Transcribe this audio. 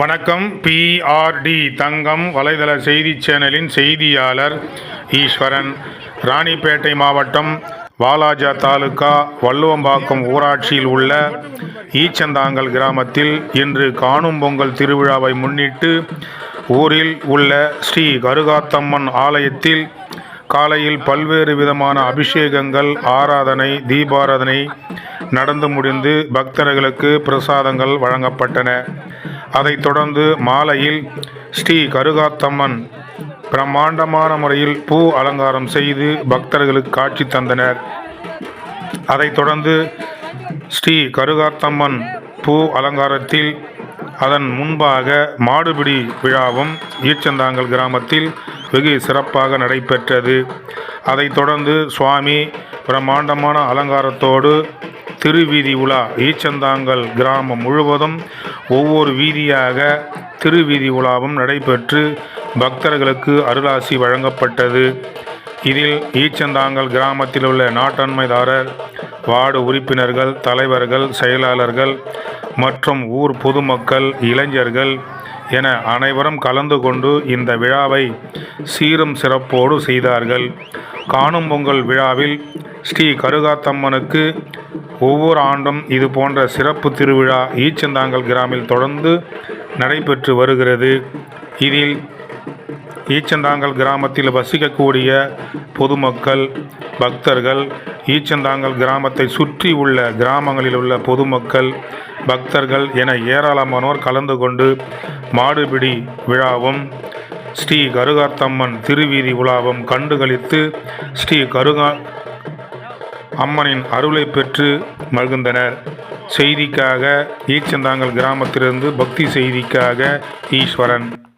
வணக்கம். பிஆர்டி தங்கம் வலைதள செய்தி சேனலின் செய்தியாளர் ஈஸ்வரன். ராணிப்பேட்டை மாவட்டம் வாலாஜா தாலுகா வள்ளுவம்பாக்கம் ஊராட்சியில் உள்ள ஈச்சந்தாங்கல் கிராமத்தில் இன்று காணும் பொங்கல் திருவிழாவை முன்னிட்டு ஊரில் உள்ள ஸ்ரீ கருகாத்தம்மன் ஆலயத்தில் காலையில் பல்வேறு விதமான அபிஷேகங்கள் ஆராதனை தீபாராதனை நடந்து முடிந்து பக்தர்களுக்கு பிரசாதங்கள் வழங்கப்பட்டன. அதைத் தொடர்ந்து மாலையில் ஸ்ரீ கருகாத்தம்மன் பிரம்மாண்டமான முறையில் பூ அலங்காரம் செய்து பக்தர்களுக்கு காட்சி தந்தனர். அதைத் தொடர்ந்து ஸ்ரீ கருகாத்தம்மன் பூ அலங்காரத்தில் அதன் முன்பாக மாடுபிடி விழாவும் ஈச்சந்தாங்கல் கிராமத்தில் வெகு சிறப்பாக நடைபெற்றது. அதைத் தொடர்ந்து சுவாமி பிரம்மாண்டமான அலங்காரத்தோடு திருவீதி உலா ஈச்சந்தாங்கல் கிராமம் முழுவதும் ஒவ்வொரு வீதியாக திருவீதி உலாவும் நடைபெற்று பக்தர்களுக்கு அருளாசி வழங்கப்பட்டது. இதில் ஈச்சந்தாங்கல் கிராமத்தில் உள்ள நாட்டன்மைதாரர் வார்டு உறுப்பினர்கள் தலைவர்கள் செயலாளர்கள் மற்றும் ஊர் பொதுமக்கள் இளைஞர்கள் என அனைவரும் கலந்து கொண்டு இந்த விழாவை சீரும் சிறப்போடு செய்தார்கள். காணும் பொங்கல் விழாவில் ஸ்ரீ கருகாத்தம்மனுக்கு ஒவ்வொரு ஆண்டும் இது போன்ற சிறப்பு திருவிழா ஈச்சந்தாங்கல் கிராமில் தொடர்ந்து நடைபெற்று வருகிறது. இதில் ஈச்சந்தாங்கல் கிராமத்தில் வசிக்கக்கூடிய பொதுமக்கள் பக்தர்கள் ஈச்சந்தாங்கல் கிராமத்தை சுற்றி உள்ள கிராமங்களில் உள்ள பொதுமக்கள் பக்தர்கள் என ஏராளமானோர் கலந்து கொண்டு மாடுபிடி விழாவும் ஸ்ரீ கருகாத்தம்மன் திருவீதி உலாவும் கண்டுகளித்து ஸ்ரீ கருகா அம்மனின் அருளை பெற்று மகிழ்ந்தனர். செய்திக்காக ஈச்சந்தாங்கல் கிராமத்திலிருந்து பக்தி செய்திக்காக ஈஸ்வரன்.